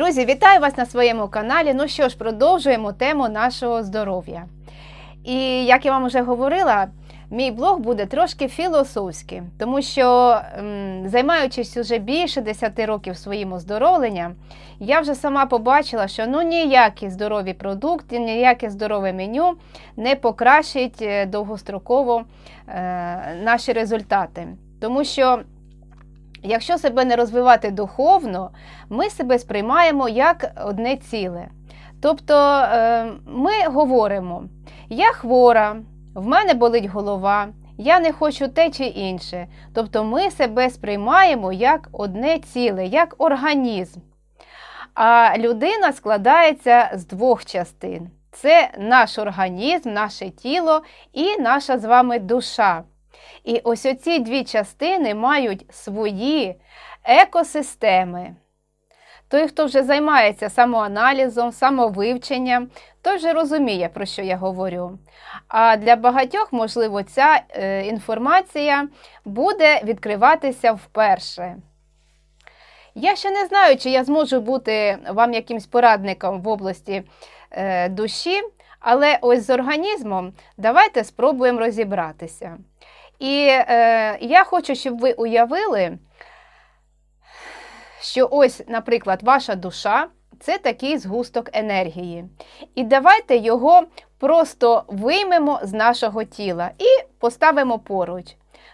Друзі, вітаю вас на своєму каналі. Ну що ж, продовжуємо тему нашого здоров'я. І як я вам вже говорила, мій блог буде трошки філософським, тому що, займаючись уже більше 10 років своїм оздоровленням, я вже сама побачила, що ну ніякі здорові продукти, ніяке здорове меню не покращить е, довгостроково е, наші результати. Тому що Якщо себе не розвивати духовно, ми себе сприймаємо як одне ціле. Тобто е, ми говоримо: я хвора, в мене болить голова, я не хочу те чи інше. Тобто ми себе сприймаємо як одне ціле, як організм. А людина складається з двох частин: це наш організм, наше тіло і наша з вами душа. І ось оці дві частини мають свої екосистеми. Той, хто вже займається самоаналізом, самовивченням, той вже розуміє, про що я говорю. А для багатьох, можливо, ця е, інформація буде відкриватися вперше. Я ще не знаю, чи я зможу бути вам якимсь порадником в області е, душі, але ось з організмом давайте спробуємо розібратися. І е, я хочу, щоб ви уявили, що ось, наприклад, ваша душа це такий згусток енергії. І давайте його просто виймемо з нашого тіла і поставимо поруч.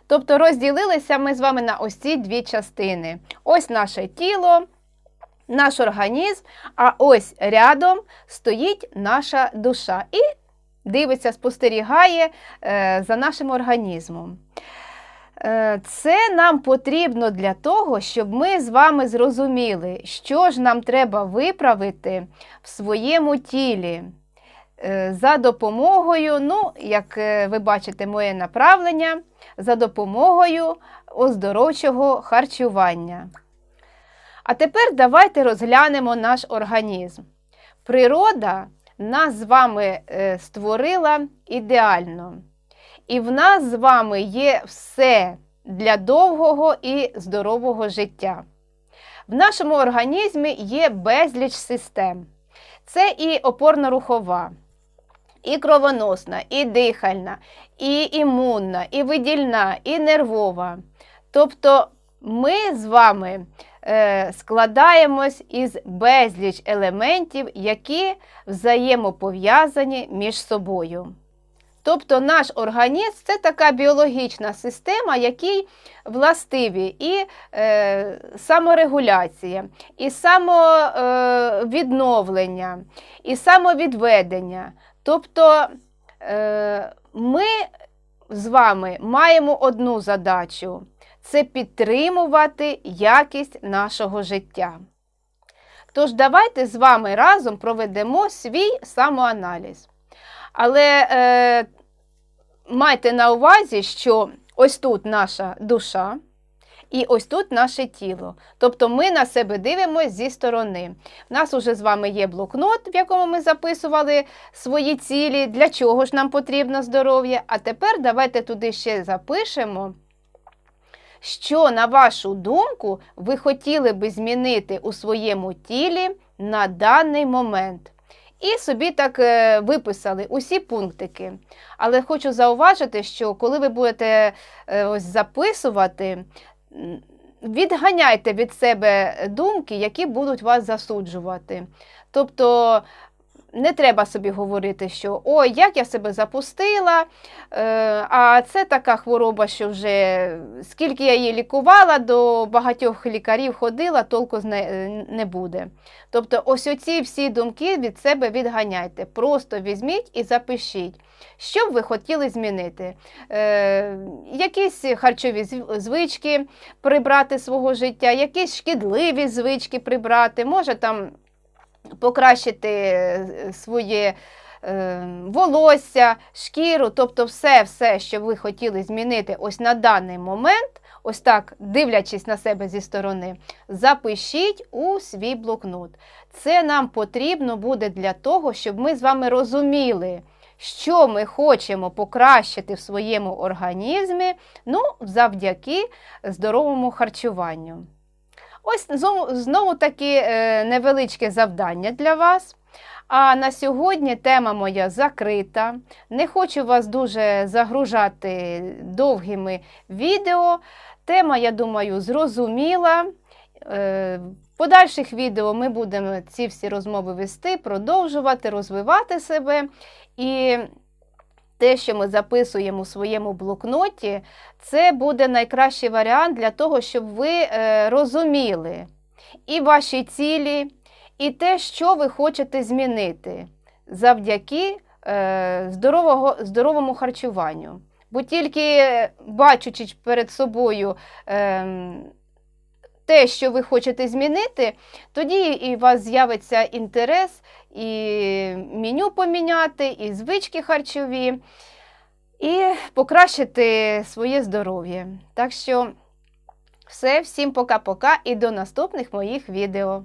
Тобто розділилися ми з вами на ось ці дві частини. Ось наше тіло, наш організм, а ось рядом стоїть наша душа. І дивиться, спостерігає е, за нашим організмом. Е, це нам потрібно для того, щоб ми з вами зрозуміли, що ж нам треба виправити в своєму тілі. Е, за допомогою, ну, як ви бачите, моє направлення, за допомогою оздоровчого харчування. А тепер давайте розглянемо наш організм. Природа нас з вами створила ідеально. І в нас з вами є все для довгого і здорового життя. В нашому організмі є безліч систем. Це і опорно-рухова, і кровоносна, і дихальна, і імунна, і видільна, і нервова. Тобто ми з вами е, складаємось із безліч елементів, які взаємопов'язані між собою. Тобто наш організм це така біологічна система, якій властиві і е, саморегуляція, і самовідновлення, е, і самовідведення. Тобто е, ми з вами маємо одну задачу це підтримувати якість нашого життя. Тож, давайте з вами разом проведемо свій самоаналіз. Але е, майте на увазі, що ось тут наша душа і ось тут наше тіло. Тобто ми на себе дивимося зі сторони. У нас уже з вами є блокнот, в якому ми записували свої цілі, для чого ж нам потрібно здоров'я. А тепер давайте туди ще запишемо. Що, на вашу думку, ви хотіли би змінити у своєму тілі на даний момент? І собі так е, виписали усі пунктики. Але хочу зауважити, що коли ви будете е, ось записувати, відганяйте від себе думки, які будуть вас засуджувати. Тобто не треба собі говорити, що ой, як я себе запустила, е, а це така хвороба, що вже скільки я її лікувала, до багатьох лікарів ходила, толку не буде. Тобто, ось оці всі думки від себе відганяйте. Просто візьміть і запишіть, що б ви хотіли змінити. Е, Якісь харчові звички прибрати свого життя, якісь шкідливі звички прибрати, може там покращити е, своє е, волосся, шкіру, тобто все, все, що ви хотіли змінити ось на даний момент, ось так, дивлячись на себе зі сторони, запишіть у свій блокнот. Це нам потрібно буде для того, щоб ми з вами розуміли. Що ми хочемо покращити в своєму організмі, ну, завдяки здоровому харчуванню. Ось знову, таки е, невеличке завдання для вас. А на сьогодні тема моя закрита. Не хочу вас дуже загружати довгими відео. Тема, я думаю, зрозуміла. Е, В подальших відео ми будемо ці всі розмови вести, продовжувати, розвивати себе. І те, що ми записуємо у своєму блокноті, це буде найкращий варіант для того, щоб ви е, розуміли і ваші цілі, і те, що ви хочете змінити завдяки е, здорового, здоровому харчуванню. Бо тільки е, бачучи перед собою ем, те, що ви хочете змінити, тоді і у вас з'явиться інтерес і меню поміняти, і звички харчові, і покращити своє здоров'я. Так що, все, всім пока-пока і до наступних моїх відео.